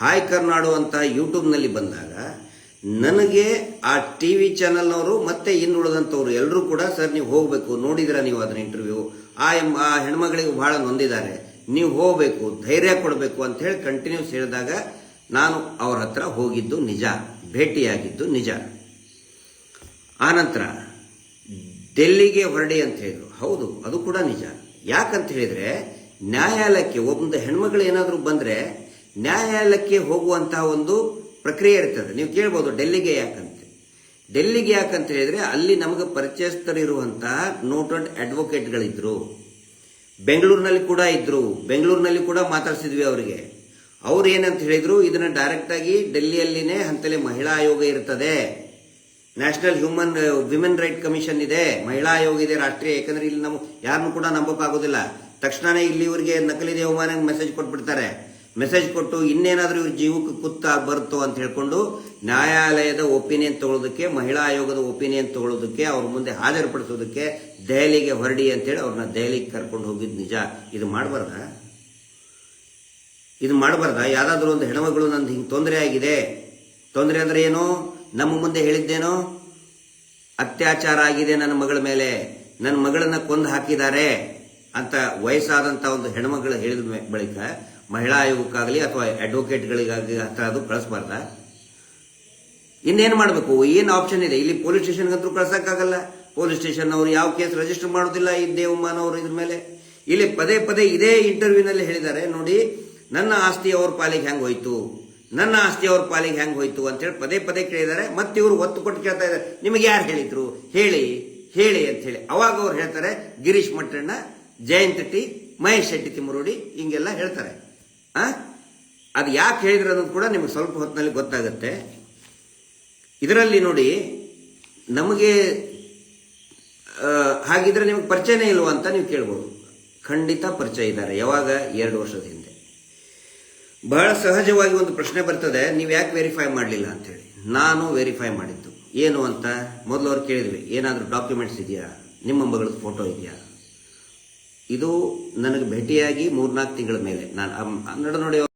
Hi Karnadu ಅಂತ ಯೂಟ್ಯೂಬ್ನಲ್ಲಿ ಬಂದಾಗ, ನನಗೆ ಆ ಟಿ ವಿ ಚಾನಲ್ನವರು ಮತ್ತೆ ಇನ್ನುಳಿದಂಥವ್ರು ಎಲ್ಲರೂ ಕೂಡ, ಸರ್, ನೀವು ಹೋಗಬೇಕು ನೋಡಿದಿರ ನೀವು ಅದನ್ನ ಇಂಟರ್ವ್ಯೂ ಆ ಎಂಬ ಆ ಹೆಣ್ಮಗಳಿಗೆ ಬಹಳ ನೊಂದಿದ್ದಾರೆ. ನೀವು ಹೋಗಬೇಕು, ಧೈರ್ಯ ಕೊಡಬೇಕು ಅಂತ ಹೇಳಿ ಕಂಟಿನ್ಯೂಸ್ ಹೇಳಿದಾಗ, ನಾನು ಅವ್ರ ಹತ್ರ ಹೋಗಿದ್ದು ನಿಜ, ಭೇಟಿಯಾಗಿದ್ದು ನಿಜ. ಆನಂತರ ಡೆಲ್ಲಿಗೆ ಹೊರಡಿ ಅಂತ ಹೇಳಿದ್ರು. ಹೌದು, ಅದು ಕೂಡ ನಿಜ. ಯಾಕಂತ ಹೇಳಿದ್ರೆ, ನ್ಯಾಯಾಲಯಕ್ಕೆ ಒಂದು ಹೆಣ್ಮಗಳು ಏನಾದರೂ ಬಂದ್ರೆ ನ್ಯಾಯಾಲಯಕ್ಕೆ ಹೋಗುವಂತಹ ಒಂದು ಪ್ರಕ್ರಿಯೆ ಇರ್ತದೆ. ನೀವು ಕೇಳ್ಬೋದು ಡೆಲ್ಲಿಗೆ ಯಾಕಂತ? ಡೆಲ್ಲಿಗೆ ಯಾಕಂತ ಹೇಳಿದ್ರೆ ಅಲ್ಲಿ ನಮಗೆ ಪರಿಚಯಸ್ಥರಿರುವಂತಹ ನೋಟೆಡ್ ಅಡ್ವೊಕೇಟ್ಗಳಿದ್ರು. ಬೆಂಗಳೂರಿನಲ್ಲಿ ಕೂಡ ಇದ್ರು. ಬೆಂಗಳೂರಿನಲ್ಲಿ ಕೂಡ ಮಾತಾಡ್ಸಿದ್ವಿ ಅವರಿಗೆ. ಅವ್ರು ಏನಂತ ಹೇಳಿದ್ರು, ಇದನ್ನ ಡೈರೆಕ್ಟ್ ಆಗಿ ಡೆಲ್ಲಿಯಲ್ಲಿನೇ ಅಂತಲೇ ಮಹಿಳಾ ಆಯೋಗ ಇರ್ತದೆ. National human women right commission ಇದೆ. ಮಹಿಳಾ ಆಯೋಗ ಇದೆ, ರಾಷ್ಟ್ರೀಯ ಯಾಕಂದ್ರೆ ಇಲ್ಲಿ ನಮ್ಗೆ ಯಾರನ್ನು ಕೂಡ ನಂಬಕ್ಕಾಗೋದಿಲ್ಲ. ತಕ್ಷಣನೇ ಇಲ್ಲಿ ಇವರಿಗೆ ನಕಲಿ ದೇವಮಾನ ಮೆಸೇಜ್ ಕೊಟ್ಬಿಡ್ತಾರೆ. ಮೆಸೇಜ್ ಕೊಟ್ಟು ಇನ್ನೇನಾದರೂ ಇವ್ರ ಜೀವಕ್ಕೆ ಕುತ್ತ ಬರುತ್ತೋ ಅಂತ ಹೇಳ್ಕೊಂಡು ನ್ಯಾಯಾಲಯದ ಒಪಿನಿಯನ್ ತಗೊಳ್ಳೋದಕ್ಕೆ, ಮಹಿಳಾ ಆಯೋಗದ ಒಪಿನಿಯನ್ ತಗೊಳ್ಳೋದಕ್ಕೆ, ಅವ್ರ ಮುಂದೆ ಹಾಜರುಪಡಿಸೋದಕ್ಕೆ ದೆಹಲಿಗೆ ಹೊರಡಿ ಅಂತೇಳಿ ಅವ್ರನ್ನ ದೆಹಲಿಗೆ ಕರ್ಕೊಂಡು ಹೋಗಿದ್ದು ನಿಜ. ಇದು ಮಾಡಬಾರ್ದ? ಇದು ಮಾಡಬಾರ್ದ? ಯಾರಾದರೂ ಒಂದು ಹೆಣ್ಮಗಳು ನಂದು ಹಿಂಗೆ ತೊಂದರೆ ಆಗಿದೆ. ತೊಂದರೆ ಅಂದರೆ ಏನು? ನಮ್ಮ ಮುಂದೆ ಹೇಳಿದ್ದೇನೋ? ಅತ್ಯಾಚಾರ ಆಗಿದೆ ನನ್ನ ಮಗಳ ಮೇಲೆ. ನನ್ನ ಮಗಳನ್ನ ಕೊಂದು ಹಾಕಿದ್ದಾರೆ ಅಂತ ವಯಸ್ಸಾದಂಥ ಒಂದು ಹೆಣ್ಮಗಳು ಹೇಳಿದ ಬಳಿಕ ಮಹಿಳಾ ಆಯೋಗಕ್ಕಾಗಲಿ ಅಥವಾ ಅಡ್ವೊಕೇಟ್ಗಳಿಗಾಗಿ ಹತ್ರ ಅದು ಕಳಿಸ್ಬಾರ್ದ. ಇನ್ನೇನು ಮಾಡಬೇಕು? ಏನು ಆಪ್ಷನ್ ಇದೆ? ಇಲ್ಲಿ ಪೊಲೀಸ್ ಸ್ಟೇಷನ್ಗಂತೂ ಕಳ್ಸೋಕ್ಕಾಗಲ್ಲ. ಪೊಲೀಸ್ ಸ್ಟೇಷನ್ ಅವರು ಯಾವ ಕೇಸ್ ರಿಜಿಸ್ಟರ್ ಮಾಡೋದಿಲ್ಲ ಈ ದೇವಮಾನ ಅವರು ಇದ್ರ ಮೇಲೆ. ಇಲ್ಲಿ ಪದೇ ಪದೇ ಇದೇ ಇಂಟರ್ವ್ಯೂನಲ್ಲಿ ಹೇಳಿದ್ದಾರೆ. ನೋಡಿ, ನನ್ನ ಆಸ್ತಿ ಅವ್ರ ಪಾಲಿಗೆ ಹೆಂಗೆ ಹೋಯ್ತು? ನನ್ನ ಆಸ್ತಿ ಅವ್ರ ಪಾಲಿಗೆ ಹೆಂಗೆ ಹೋಯ್ತು ಅಂತ ಹೇಳಿ ಪದೇ ಪದೇ ಕೇಳಿದ್ದಾರೆ. ಮತ್ತೆ ಇವರು ಒತ್ತು ಕೊಟ್ಟು ಕೇಳ್ತಾ ಇದ್ದಾರೆ. ನಿಮಗೆ ಯಾರು ಹೇಳಿದ್ರು? ಹೇಳಿ ಹೇಳಿ ಅಂತ ಹೇಳಿ. ಅವಾಗ ಅವ್ರು ಹೇಳ್ತಾರೆ, ಗಿರೀಶ್ ಮಟ್ಟಣ್ಣ, ಜಯಂತ್ ಟಿ, ಮಹೇಶ್ ಶೆಟ್ಟಿ ತಿಮ್ಮರೋಡಿ, ಹಿಂಗೆಲ್ಲ ಹೇಳ್ತಾರೆ. ಅದು ಯಾಕೆ ಹೇಳಿದ್ರು ಅನ್ನೋದು ಕೂಡ ನಿಮಗೆ ಸ್ವಲ್ಪ ಹೊತ್ತಿನಲ್ಲಿ ಗೊತ್ತಾಗುತ್ತೆ. ಇದರಲ್ಲಿ ನೋಡಿ, ನಮಗೆ ಹಾಗಿದ್ರೆ ನಿಮಗೆ ಪರಿಚಯನೇ ಇಲ್ವಾ ಅಂತ ನೀವು ಕೇಳ್ಬೋದು. ಖಂಡಿತ ಪರಿಚಯ ಇದ್ದಾರೆ, ಯಾವಾಗ? ಎರಡು ವರ್ಷದ ಹಿಂದೆ. ಬಹಳ ಸಹಜವಾಗಿ ಒಂದು ಪ್ರಶ್ನೆ ಬರ್ತದೆ, ನೀವು ಯಾಕೆ ವೆರಿಫೈ ಮಾಡಲಿಲ್ಲ ಅಂತೇಳಿ. ನಾನು ವೆರಿಫೈ ಮಾಡಿದ್ದು. ಏನು ಅಂತ ಮೊದಲು ಅವ್ರು ಕೇಳಿದ್ವಿ, ಏನಾದರೂ ಡಾಕ್ಯುಮೆಂಟ್ಸ್ ಇದೆಯಾ? ನಿಮ್ಮ ಮಗಳದ್ದು ಫೋಟೋ ಇದೆಯಾ? ಇದು ನನಗೆ ಭೇಟಿಯಾಗಿ ಮೂರ್ನಾಲ್ಕು ತಿಂಗಳ ಮೇಲೆ. ನಾನು ನಡ ನೋಡಿ